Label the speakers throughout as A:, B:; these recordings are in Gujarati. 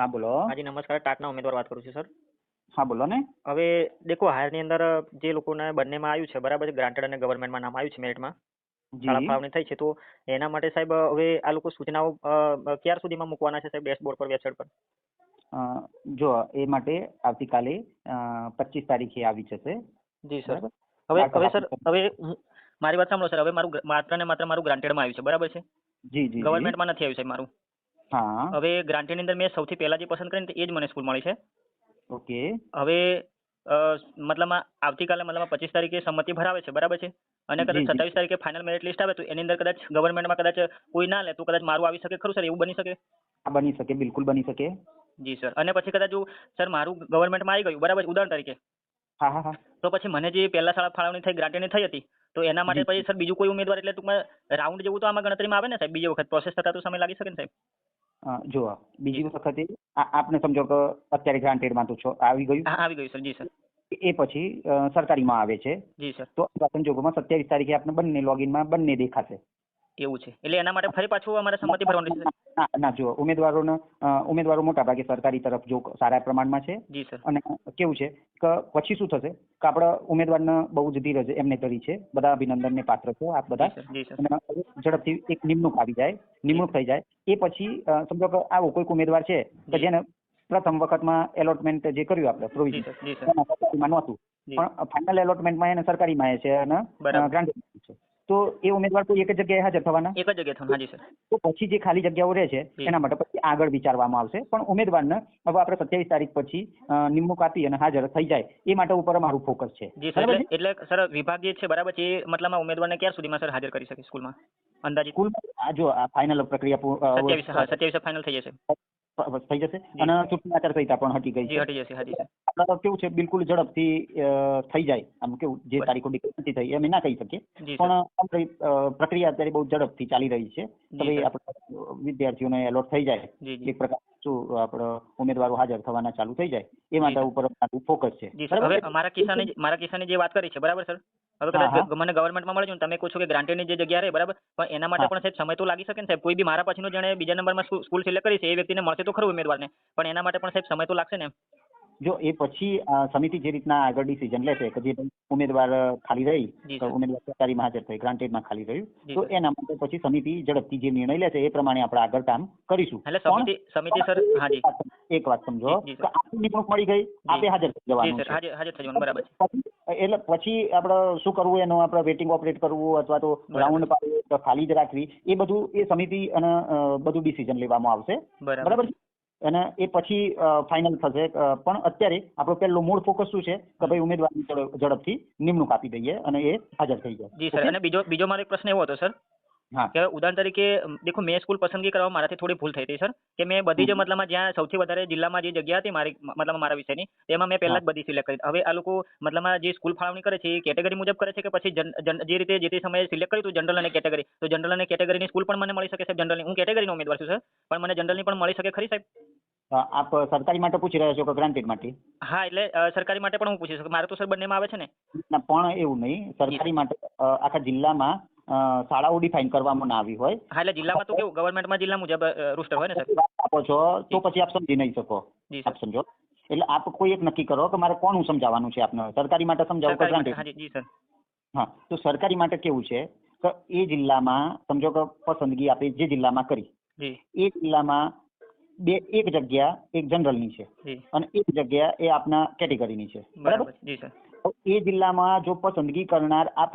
A: હા બોલો.
B: હાજી નમસ્કાર. ટાટના ઉમેદવાર વાત કરું છું સર.
A: હા બોલો ને.
B: હવે દેખો હાયરની અંદર જે લોકોને બંનેમાં આવ્યું છે બરાબર છે ગ્રાન્ટેડ અને ગવર્મેન્ટમાં નામ આવ્યું છે મેરિટમાં શાળા ફાળવણી થઈ છે તો એના માટે સાહેબ હવે આ લોકો સૂચનાઓ ક્યાર સુધીમાં મૂકવાના છે સાહેબ ડેશબોર્ડ પર વેબસાઇટ પર?
A: જો એ માટે આવતીકાલે પચીસ તારીખે આવી જશે.
B: જી સર. હવે હવે સર હવે મારી વાત સાંભળો સર. હવે મારું માત્ર ને માત્ર મારું ગ્રાન્ટેડમાં આવ્યું છે બરાબર છે?
A: જી જી.
B: ગવર્મેન્ટમાં નથી આવ્યું સાહેબ મારું. હવે ગ્રાન્ટેડની અંદર મેં સૌથી પહેલા જે પસંદ કરીને એ જ મને સ્કૂલ મળી છે.
A: ઓકે.
B: હવે મતલબ આવતીકાલે મતલબ પચીસ તારીખે સંમતિ ભરાવે છે બરાબર છે? અને કદાચ. સત્તાવીસ તારીખે ફાઇનલ મેરિટ લિસ્ટ આવે તો એની અંદર કદાચ ગવર્મેન્ટમાં કદાચ કોઈ ના લે તો કદાચ મારું આવી શકે ખરું સર? એવું બની શકે?
A: બની શકે બિલકુલ બની શકે.
B: જી સર. અને પછી કદાચ સર મારું ગવર્મેન્ટમાં આવી ગયું બરાબર ઉદાહરણ તરીકે.
A: હા હા હા.
B: તો પછી મને જે પહેલા શાળા ફાળવણી થઈ ગ્રાન્ટેડની થઈ હતી તો એના માટે પછી સર બીજું કોઈ ઉમેદવાર એટલે ટૂંકમાં રાઉન્ડ જેવું તો આમાં ગણતરીમાં આવે ને સાહેબ? બીજી વખત પ્રોસેસ થતા તો સમય લાગી શકે ને સાહેબ?
A: જુઓ બીજી વખતે આપને સમજો કે અત્યારે ગ્રાન્ટેડમાં તો છો આવી ગયું?
B: આવી ગયું સર. જી સર.
A: એ પછી સરકારીમાં આવે છે.
B: જી સર.
A: તો આ સંજોગોમાં સત્યાવીસ તારીખે આપણે બંને લોગિનમાં બંને દેખાશે.
B: એવું છે. એટલે એના માટે ફરી પાછું અમારે સંમતિ ભરવાની છે.
A: ના જુઓ ઉમેદવારોને ઉમેદવારો મોટા ભાગે સરકારી તરફ જો સારા પ્રમાણમાં છે.
B: જી સર.
A: અને કેવું છે કે પછી શું થશે? કે આપણા ઉમેદવારને બહુ જ ધીરજ એમને કરી છે. બધા અભિનંદનને પાત્ર છે આપ બધા. ઝડપથી એક નિમણૂક આવી જાય નિમણૂક થઈ જાય. એ પછી સમજો કે આવો કોઈક ઉમેદવાર છે કે જેને પ્રથમ વખતમાં એલોટમેન્ટ જે કર્યું આપણે પ્રોવિઝન નહોતું. પણ ફાઇનલ એલોટમેન્ટમાં એને સરકારીમાં એ છે અને ગ્રાન્ટ તો એ ઉમેદવાર કોઈ એક જ જગ્યાએ હાજર થવાના?
B: એક જ જગ્યાએ થવાના હાજી સર.
A: તો પછી જે ખાલી જગ્યાઓ રહે છે એના માટે પછી આગળ વિચારવામાં આવશે. પણ ઉમેદવારને હવે આપણે સત્યાવીસ તારીખ પછી નિમણૂક આપી અને હાજર થઈ જાય એ માટે ઉપર અમારું ફોકસ છે.
B: જી સર એટલે સર વિભાગ જે છે બરાબર છે એ મતલબમાં ઉમેદવારને ક્યાં સુધીમાં સર હાજર કરી શકે સ્કૂલમાં? અંદાજિત?
A: સ્કૂલમાં જો આ ફાઇનલ પ્રક્રિયા
B: સત્યાવીસ હા સત્યાવીસ ફાઇનલ થઈ જશે.
A: થઈ જશે અને ચૂંટણી આચારસંહિતા પણ હટી ગઈ છે.
B: હટી જશે હાજી સર
A: કેવું છે બિલકુલ ઝડપથી થઈ જાય. આમ કેવું જે તારીખો ડિક્લેર નથી થઈ એમ ના કહી શકીએ. પણ પ્રક્રિયા અત્યારે બહુ ઝડપથી ચાલી રહી છે. ભાઈ આપણે વિદ્યાર્થીઓને એલોટ થઈ જાય. એક પ્રકાર શું આપણે ઉમેદવારો હાજર થવાના ચાલુ થઈ જાય. એ માટે ઉપર ફોકસ છે.
B: હવે મારા કિસ્સાની મારા કિસ્સાની જે વાત કરી છે બરાબર સર? હવે કદાચ મને ગવર્મેન્ટમાં મળે છે તમે કહો છો કે ગ્રાન્ટેડની જે જગ્યા રહે બરાબર? પણ એના માટે પણ સાહેબ સમય તો લાગી શકે ને સાહેબ. કોઈ બી મારા પછીનો જેણે બીજા નંબરમાં સ્કૂલ સિલેક્ટ કરી છે એ વ્યક્તિને મળશે તો ખરું ઉમેદવારને. પણ એના માટે પણ સાહેબ સમય તો લાગશે ને
A: જો એ પછી સમિતિ જે રીતના આગળ ડિસિઝન લેશે કે જે ઉમેદવાર ખાલી રહી તો ઉમેદવાર સરકારીમાં હાજર થઈ ગ્રાન્ટેડમાં ખાલી રહ્યું તો એના માટે પછી સમિતિ ઝડપથી જે નિર્ણય લેશે એ પ્રમાણે આપણે આગળ કામ કરીશું.
B: એટલે સમિતિ સમિતિ સર હાજી
A: એક વાત સમજો આપની નિમણૂક મળી ગઈ આપે હાજર થઈ જવાનું
B: હાજર થઈ જવાનું બરાબર
A: એટલે પછી આપણે શું કરવું એનું આપણે વેટિંગ ઓપરેટ કરવું અથવા તો ગ્રાઉન્ડ પાડવું ખાલી જ રાખવી એ બધું એ સમિતિ અને બધું ડિસિઝન લેવામાં આવશે.
B: બરાબર.
A: અને એ પછી ફાઇનલ થશે. પણ અત્યારે આપણો પહેલો મૂળ ફોકસ શું છે? કે ભાઈ ઉમેદવારની ઝડપ- ઝડપથી નિમણૂક આપી દઈએ અને એ હાજર થઈ જાય.
B: જી સર. અને બીજો બીજો મારો એક પ્રશ્ન એવો હતો સર.
A: હા.
B: કે ઉદાહરણ તરીકે દેખો મેં સ્કૂલ પસંદગી કરવામાં મારાથી થોડી ભૂલ થઈ હતી સર કે મેં બધી જ
A: મતલબ
B: મતલબમાં જ્યાં સૌથી વધારે જિલ્લામાં જે જગ્યા હતી મારી મતલબ મારા વિષયની તેમાં મેં પહેલા જ બધી સિલેક્ટ કરી હવે આ લોકો મતલબમાં જે સ્કૂલ ફાળવણી કરે છે એ કેટેગરી મુજબ કરે છે કે પછી જે રીતે જે તે સમયે સિલેક્ટ કર્યું હતું જનરલ અને કેટેગરી તો જનરલ અને કેટેગરીની સ્કૂલ પણ મને મળી શકે સાહેબ. જનરલની હું કેટેગરીનો ઉમેદવાર છું સર પણ મને જનરલની પણ મળી શકે ખરી સાહેબ?
A: આપ સરકારી માટે પૂછી રહ્યા છો કે ગ્રાન્ટેડ માટે?
B: હા એટલે સરકારી માટે પણ હું પૂછી શકું. મારે તો સર બંનેમાં આવે છે ને?
A: પણ એવું નહીં. સરકારી માટે આખા જિલ્લામાં શાળાઓ ડિફાઇન કરવામાં આવી હોય.
B: હા એટલે જિલ્લામાં તો કેવું? ગવર્મેન્ટમાં જિલ્લા મુજબ રૂસ્ટર હોય ને સર
A: આપો છો તો પછી આપ સમજી નહીં શકો.
B: જી
A: આપ સમજો. એટલે આપ કોઈ એક નક્કી કરો કે મારે કોનું સમજાવવાનું છે આપને? સરકારી માટે સમજાવું કે
B: સર
A: હા તો સરકારી માટે કેવું છે કે એ જિલ્લામાં સમજો કે પસંદગી આપે જે જિલ્લામાં કરી. એ જિલ્લામાં બે એક જગ્યા એક જનરલની છે. અને એક જગ્યા એ આપના કેટેગરીની છે. બરાબર એ જિલ્લામાં જો પસંદગી કરનાર આપ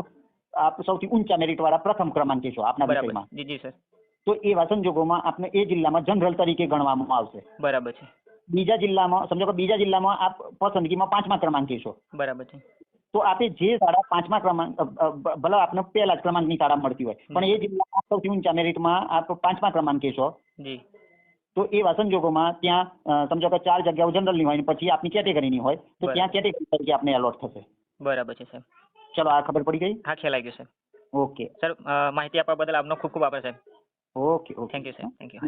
A: આપ સૌથી ઊંચા મેરિટ વાળા પ્રથમ ક્રમાંકે છો આપના વિષયમાં.
B: જી જી સર.
A: તો એવા સંજોગોમાં આપને એ જિલ્લામાં જનરલ તરીકે ગણવામાં આવશે.
B: બરાબર છે.
A: બીજા જિલ્લામાં સમજો કે બીજા જિલ્લામાં આપ પસંદગીમાં પાંચમા ક્રમાંકે છો.
B: બરાબર છે.
A: તો આપે જે શાળા પાંચમા ક્રમાંક ભલે આપને પહેલા જ ક્રમાંકની શાળા મળતી હોય પણ એ જિલ્લામાં સૌથી ઊંચા મેરિટમાં આપ પાંચમા ક્રમાંકે છો.
B: જી.
A: તો એવા સંજોગોમાં ત્યાં સમજો કે ચાર જગ્યાઓ જનરલની હોય ને પછી આપની કેટેગરીની હોય તો ત્યાં કેટેગરી તરીકે આપને એલોટ થશે.
B: બરાબર છે સાહેબ
A: ચલો આ ખબર પડી ગઈ?
B: હા ખ્યાલ આવી ગયો સર
A: ઓકે.
B: સર માહિતી આપવા બદલ આપનો ખૂબ ખૂબ આભાર સાહેબ
A: okay okay.
B: Thank you sir thank you